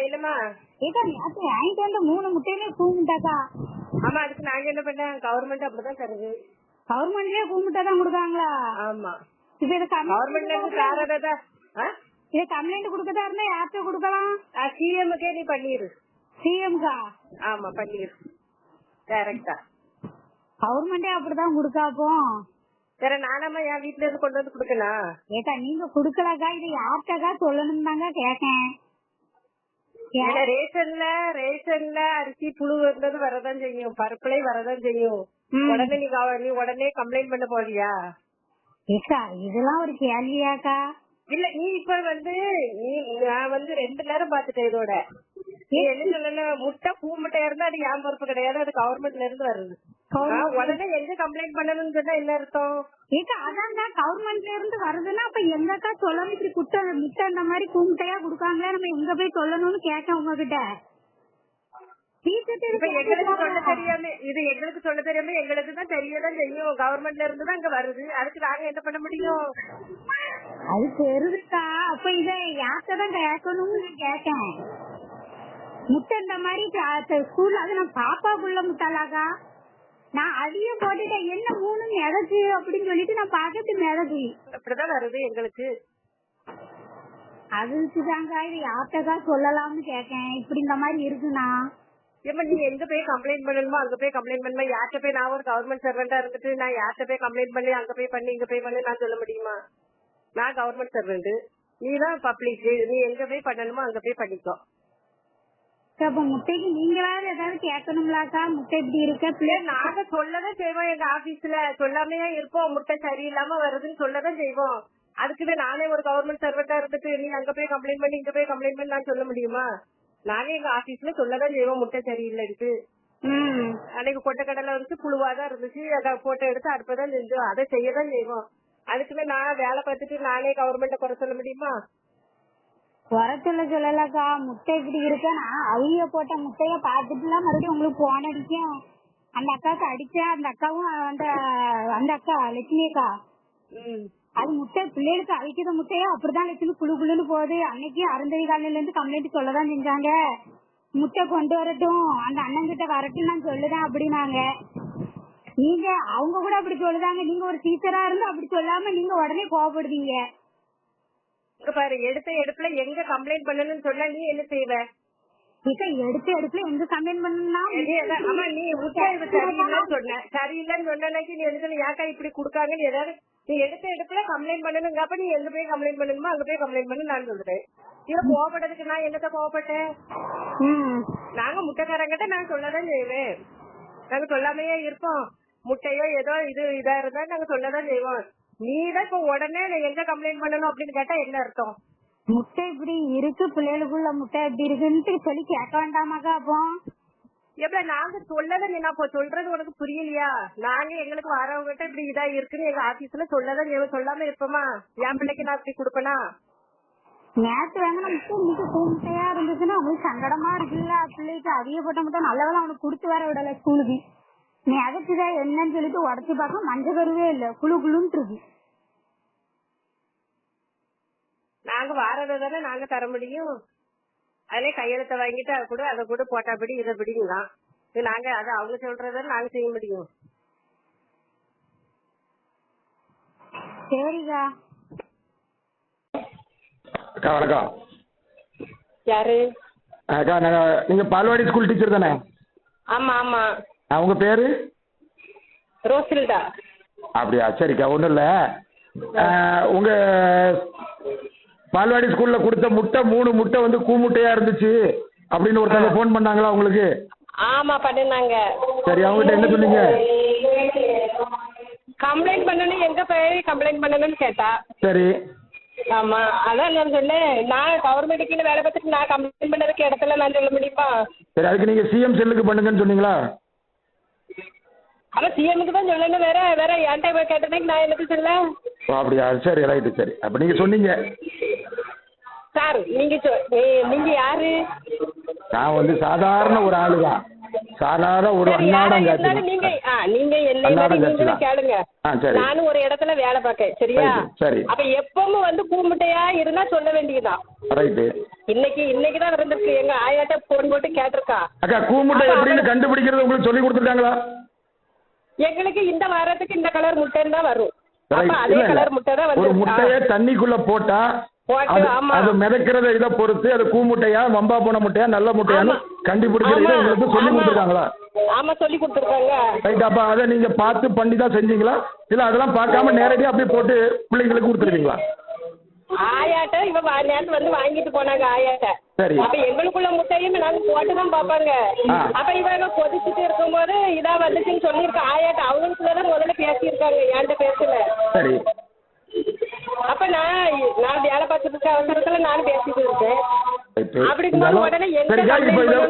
என்னம்மா ஏக்கா நேத்து வாங்கிட்டு வந்த மூணு முட்டையுமே கூமுட்டாக்கா. ஆமா அதுக்கு நாங்க என்ன பண்ண கவர்மெண்ட் அப்படிதான் தருது. கவர்மெண்ட்லயே கூமுட்டா தான் கொடுக்காங்களா ஆமா. இது கவர்மெண்ட்ல இருந்து தரதா இது கம்ப்ளைண்ட் கொடுக்கதா இருந்தா யார்கிட்ட கொடுக்கலாம்? சிஎம்முக்கே நீ பண்ணிரு. சிஎம்கா ஆமா பண்ணிரு. கவர்மெண்டே அப்படிதான் கொடுக்காப்போ வேற நானாம என் வீட்ல இருந்து கொண்டு வந்து கொடுக்கலாம் ஏக்கா நீங்க குடுக்கலக்கா? இது யார்கிட்டக்கா சொல்லணும் தாங்க கேக்கேன் ஏன்னா ரேஷன்ல ரேஷன்ல அரிசி புழு இருந்தது வரதான் செய்யும். பருப்புலையும் வரதான் செய்யும். உடனே நீ நீ உடனே கம்ப்ளைண்ட் பண்ண போறியா? ஏக்கா இதெல்லாம் ஒரு கேள்வியாக்கா. இல்ல நீ இப்ப வந்து நீ நான் வந்து ரெண்டு நேரம் பாத்துட்டேன் இதோட. நீ என்ன சொல்லல? முட்டை பூ முட்டை இருந்தா அது என் பொறுப்பு கிடையாது? அது கவர்மெண்ட்ல இருந்து வருது. உடனே எங்க கம்ப்ளைண்ட் பண்ணணும்னு சொன்னா என்ன அர்த்தம்? ஏக்கா அதான்டா கவர்மெண்ட்ல இருந்து வருதுன்னா அப்ப எங்கக்கா சொல்லணும் இப்படி குட்டை முட்டை இந்த மாதிரி கூமுட்டையா கொடுக்காங்களே நம்ம எங்க போய் சொல்லணும்னு கேட்க உங்ககிட்ட? இது எங்களுக்கு சொல்ல? தெரியாம எங்களுக்கு தெரியாம தான் தெரியதான் செய்யும் கவர்மெண்ட்ல இருந்து தான் இங்க வருது. அதுக்கு நாங்க என்ன பண்ண முடியும்? அது தெரியுதுக்கா அப்ப இத யார்கிட்ட கேட்கணும்னு நான் கேட்டேன். முட்டை இந்த மாதிரி ஸ்கூல்ல அது நான் பாப்பாக்குள்ள முட்டாளாக்கா? நான் அதையும் போட்டுட்டேன். என்ன மூணு மிதக்கு அப்படின்னு சொல்லிட்டு நான் பாக்கெட்டு மிதக்கு அப்படிதான் வருது எங்களுக்கு. அதுக்கு தாங்க இது யார்கிட்டக்கா சொல்லலாம்னு கேட்டேன். இப்படி இந்த மாதிரி இருக்குண்ணா. ஏமா நீ எங்க போய் கம்ப்ளைண்ட் பண்ணணுமோ அங்க போய் கம்ப்ளைண்ட் பண்ணுமா? யார்கிட்ட போய் நான் ஒரு கவர்மெண்ட் சர்வெண்டா இருந்துட்டு நான் யார்கிட்ட போய் கம்ப்ளைண்ட் பண்ணி அங்க போய் பண்ணி இங்க போய் பண்ணி நான் சொல்ல முடியுமா? நான் கவர்மெண்ட் சர்வெண்ட் நீ தான் பப்ளிக் நீ எங்க போய் பண்ணணுமோ அங்க போய் பண்ணிக்கோ. அப்ப முட்டைக்கு நீங்களாவது ஏதாவது கேட்கணும்லாக்கா? முட்டை இப்படி இருக்க? நாங்க சொல்லதான் செய்வோம். எங்க ஆபீஸ்ல சொல்லாமையே இருப்போம். முட்டை சரியில்லாம வருதுன்னு சொல்லதான் செய்வோம். அதுக்குன்னு நானே ஒரு கவர்மெண்ட் சர்வெண்டா இருந்துட்டு நீ அங்க போய் கம்ப்ளைண்ட் பண்ணி இங்க போய் கம்ப்ளைண்ட் பண்ணி நான் சொல்ல முடியுமா? நானே எங்க ஆபீஸ்ல சொல்லதான் செய்வோம். முட்டை சரியில்லைன்ட்டு. அன்னைக்கு கொட்டக்கடலை வந்து புழுவாதான் இருந்துச்சு. அதை போட்டோ எடுத்து அடுப்பதான் செஞ்சோம். அதை செய்யதான் செய்வோம். அதுக்குன்னு நான் வேலை பார்த்துட்டு நானே கவர்மெண்ட குறை சொல்ல முடியுமா? குறை சொல்ல சொல்லலக்கா முட்டை இப்படி இருக்கனா அவிய போட்ட முட்டைய பாத்துட்டுலாம் மறுபடியும் உங்களுக்கு போன் அடிக்கும். அந்த அக்காவுக்கு அடிச்சா அந்த அக்காவும் அந்த அந்த அக்கா லட்சுமி அக்கா. அது முட்டை பிள்ளைகளுக்கு அவிக்கிற முட்டையோ அப்படிதான் லட்சுமி குழு குழுன்னு போகுது. அன்னைக்கு அருந்ததி காலையில இருந்து கம்ப்ளைண்ட் சொல்லதான் செஞ்சாங்க. முட்டை கொண்டு வரட்டும் அந்த அண்ணன் கிட்ட வரட்டும் நான் சொல்லுதேன் அப்படின்னாங்க. நீங்க அவங்க கூட அப்படி சொல்லுதாங்க. நீங்க ஒரு டீச்சரா இருந்து அப்படி சொல்லாம நீங்க உடனே கோவப்படுவீங்க. இங்க பாரு எடுத்த எடுப்புல எங்க கம்ப்ளைண்ட் பண்ணணும்னு சொன்னா நீ என்ன செய்வ? எடுத்த எடுப்புல எங்க கம்ப்ளைண்ட் பண்ணா ஆமா நீ இது சரியில்லைன்னு சொன்ன. சரியில்லைன்னு சொன்னனைக்கு நீ எதுக்கு ஏக்கா இப்படி கொடுக்காங்கன்னு ஏதாவது நீ எடுத்த எடுப்புல கம்ப்ளைண்ட் பண்ணணுங்க அப்ப நீ எங்க போய் கம்ப்ளைண்ட் பண்ணணுமோ அங்க போய் கம்ப்ளைண்ட் பண்ணு நான் சொல்றேன். இவ கோவப்பட்டதுக்கு நான் என்னத்த கோவப்பட்டேன். நாங்க முட்டைக்காரங்கிட்ட நான் சொல்லதான் செய்வேன். நாங்க சொல்லாமையே இருப்போம். முட்டையோ ஏதோ இது இதா இருந்தா நாங்க சொல்லதான் செய்வோம். நீ தான் இப்ப உடனே எங்க கம்ப்ளைண்ட் பண்ணணும் அப்படின்னு கேட்டா என்ன அர்த்தம்? முட்டை இப்படி இருக்கு பிள்ளைகளுக்குள்ள முட்டை இப்படி இருக்குன்ட்டு சொல்லி கேட்க வேண்டாமாக்கா அப்போ. எப்ப நாங்க சொல்லதான் நீ நான் சொல்றது உனக்கு புரியலையா? நாங்க எங்களுக்கு வரவங்ககிட்ட இப்படி இதா இருக்குன்னு எங்க ஆபீஸ்ல சொல்லதான் செய்வோம். சொல்லாம இருப்போமா? என் பிள்ளைக்கு நான் அப்படி கொடுப்பேனா? நேத்து வாங்கின முட்டை இன்னைக்கு பூ முட்டையா இருந்துச்சுன்னா அவங்களுக்கு சங்கடமா இருக்குல்ல பிள்ளைக்கு அதிக போட்ட முட்டை நல்லவேளை அவனுக்கு கொடுத்து வர விடல ஸ்கூலுக்கு. நீ அதுக்குதான் என்னன்னு சொல்லிட்டு உடச்சு பார்க்க மஞ்சள் கருவே இல்ல குழு குழுன்னு இருக்கு. நாங்க வாரதை தானே நாங்க தர முடியும். அதிலே கையெழுத்த வாங்கிட்டு அதை கூட அதை கூட போட்டாபடி இதை பிடிங்களாம் இது நாங்க அதை அவங்க சொல்றதை நாங்க செய்ய முடியும். சரிக்கா. அக்கா வணக்கம். யாரு? அக்கா நீங்கள் பால்வாடி ஸ்கூல் டீச்சர் தானே? ஆமா ஆமா. உங்க பேரு? ரோசில்டா. அப்படியா சரிக்கா ஒன்றும் இல்லை. உங்க பால்வாடி ஸ்கூல்ல கொடுத்த முட்டை மூணு முட்டை வந்து கூமுட்டையா இருந்துச்சு அப்படின்னு ஒருத்தவங்க ஃபோன் பண்ணாங்களா உங்களுக்கு? ஆமா பண்ணிருந்தாங்க. சரி அவங்ககிட்ட என்ன சொன்னீங்க? கம்ப்ளைண்ட் பண்ணணும் எங்க போய் கம்ப்ளைண்ட் பண்ணணும்னு கேட்டா. சரி. ஆமா அதான் நான் சொன்னேன். நான் கவர்மெண்ட்டுக்கு வேலை பார்த்துட்டு நான் கம்ப்ளைண்ட் பண்ணதுக்கு இடத்துல நான் சொல்ல முடியுமா? சரி அதுக்கு நீங்க சிஎம் செல்லுக்கு பண்ணுங்கன்னு சொன்னீங்களா? ஆனா சிஎம்க்கு தான் சொல்லணும் வேற வேற என்கிட்ட போய் கேட்டதுக்கு நான் எனக்கு சொல்ல? ஓ அப்படியா? சரி ரைட்டு சரி. அப்போ நீங்க சொன்னீங்க. சார் நீங்க சொ- நீ- நீங்க யாரு? நான் வந்து சாதாரண ஒரு ஆளு தான் சாதாரண ஒரு சரி, யாரா அன்னாடம் இருந்தாலும் காட்சி நீங்க ஆ, நீங்க என்னை மாதிரி கட்சி நீங்களும். கேளுங்க. ஆ சரி. நானும் ஒரு இடத்துல வேலை பார்க்கேன் சரியா? ரைட்டு, சரி. அப்ப எப்பவும் வந்து கூமுட்டையா இருந்தா சொல்ல வேண்டியதுதான். ரைட்டு. இன்னைக்கு இன்னைக்கு தான் இருந்திருக்கு எங்க ஆயாட்ட போன் போட்டு கேட்டிருக்கா. அக்கா கூமுட்டை எப்படின்னு கண்டுபிடிக்கிறது உங்களுக்கு சொல்லி கொடுத்துருக்காங்களா? எங்களுக்கு இந்த வாரத்துக்கு இந்த கலர் முட்டைன்னு தான் வரும் அப்ப. அதே. கலர் முட்டை தான் ஒரு வந்து முட்டைய தண்ணிக்குள்ள போட்டா அது ஆமா. அது மிதக்கிறத இதை பொறுத்து அது கூமுட்டையா வம்பா போன முட்டையா நல்ல முட்டையான்னு ஆமா. கண்டுபிடிக்கிறது ஆமா, உங்களுக்கு சொல்லி ஆமா. கொடுத்துருக்காங்களா ஆமா சொல்லி கொடுத்துருக்காங்க ரைட் அப்ப அதை நீங்க பார்த்து பண்ணி தான் செஞ்சீங்களா இல்ல அதெல்லாம் பார்க்காம நேரடியா அப்படியே போட்டு பிள்ளைங்களுக்கு கொடுத்துருவீங்களா ஆயாட்ட இவ நேத்து வந்து வாங்கிட்டு போனாங்க ஆயாட்ட. அப்ப எங்களுக்குள்ள முட்டையும் நாங்க போட்டு தான் பாப்பாங்க. அப்ப இவங்க கொதிச்சுட்டு இருக்கும்போது இதா வந்துச்சுன்னு சொல்லியிருக்க. ஆயாட்ட அவங்களுக்குள்ள தான் முதல்ல பேசியிருக்காங்க என்கிட்ட பேசல. சரி. அப்ப நான் நான் வேலை பார்த்துட்டு இருக்க அவசரத்துல நானும் பேசிட்டு இருக்கேன்?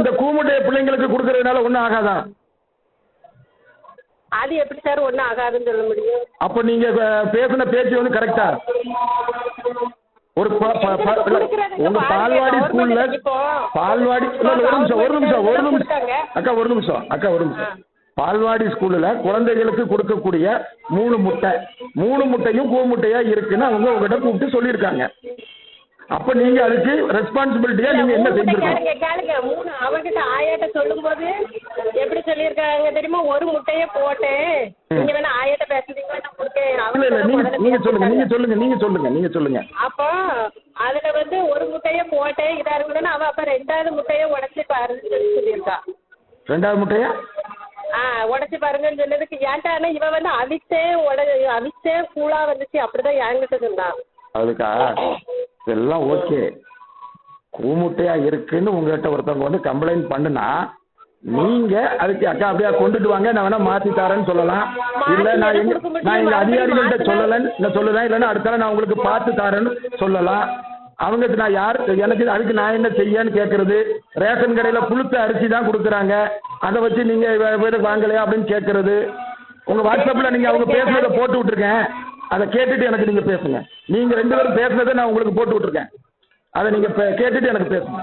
இந்த கூமுட்டையை பிள்ளைங்களுக்கு கொடுக்கறதுனால ஒண்ணும் ஆகாதா? அது எப்படி சார் ஒண்ணும் ஆகாதுன்னு சொல்ல முடியும்? அப்ப நீங்க பேசின பேச்சு வந்து கரெக்டா ஒரு உங்க பால்வாடி ஸ்கூல்ல பால்வாடி ஒரு நிமிஷம் ஒரு நிமிஷம் ஒரு நிமிஷம். அக்கா ஒரு நிமிஷம் அக்கா ஒரு நிமிஷம். பால்வாடி ஸ்கூல்ல குழந்தைகளுக்கு கொடுக்கக்கூடிய மூணு முட்டை. மூணு முட்டையும் கூ முட்டையா இருக்குன்னு அவங்க உங்ககிட்ட கூப்பிட்டு சொல்லியிருக்காங்க. அப்ப நீங்க அதுக்கு ரெஸ்பான்சிபிலிட்டியா நீங்க என்ன செஞ்சிருக்கீங்க கேளுங்க மூணு அவங்கிட்ட ஆயாட்ட சொல்லும்போது எப்படி சொல்லியிருக்காங்க தெரியுமா? ஒரு முட்டைய போட்டேன். நீங்க வேணா ஆயாட்ட கொடுக்கேன் இல்ல இல்ல நீங்க நீங்க சொல்லுங்க நீங்க சொல்லுங்க நீங்க சொல்லுங்க நீங்க சொல்லுங்க. அப்போ அதுல வந்து ஒரு முட்டைய போட்டேன் இதா இருக்குன்னு அவ அப்ப ரெண்டாவது முட்டைய உடைச்சு பாருன்னு சொல்லி சொல்லியிருக்கா. ரெண்டாவது முட்டையா? ஆ உடைச்சு பாருங்கன்னு சொன்னதுக்கு ஏன்டா? இவ வந்து அவிச்சே உட அவிச்சே கூழா வந்துச்சு அப்படிதான் என்கிட்ட சொன்னான் அதுக்கா இதெல்லாம் ஓகே. கூமுட்டையா இருக்குன்னு உங்ககிட்ட ஒருத்தவங்க வந்து கம்ப்ளைண்ட் பண்ணுனா நீங்க அதுக்கு அக்கா அப்படியே கொண்டுட்டு வாங்க நான் வேணா மாத்தி தரேன்னு சொல்லலாம். இல்ல நான் எங்க நான் எங்க அதிகாரிகள்கிட்ட சொல்லலன்னு நான் சொல்லுவேன். இல்லைன்னா அடுத்த நான் உங்களுக்கு பார்த்து தரேன்னு சொல்லலாம். அவங்க நான் யார் எனக்கு அதுக்கு நான் என்ன செய்யன்னு கேட்கறது ரேஷன் கடையில புழுத்த அரிசி தான் கொடுக்குறாங்க. அதை வச்சு நீங்க வே- வேற வாங்கலையா அப்படின்னு கேட்கறது உங்க வாட்ஸ்அப்ல நீங்க அவங்க பேசுனதை போட்டு விட்டுருக்கேன். அதை கேட்டுட்டு எனக்கு நீங்க பேசுங்க. நீங்க ரெண்டு பேரும் பேசுனதை நான் உங்களுக்கு போட்டு விட்டுருக்கேன். அதை நீங்க பே- கேட்டுட்டு எனக்கு பேசுங்க.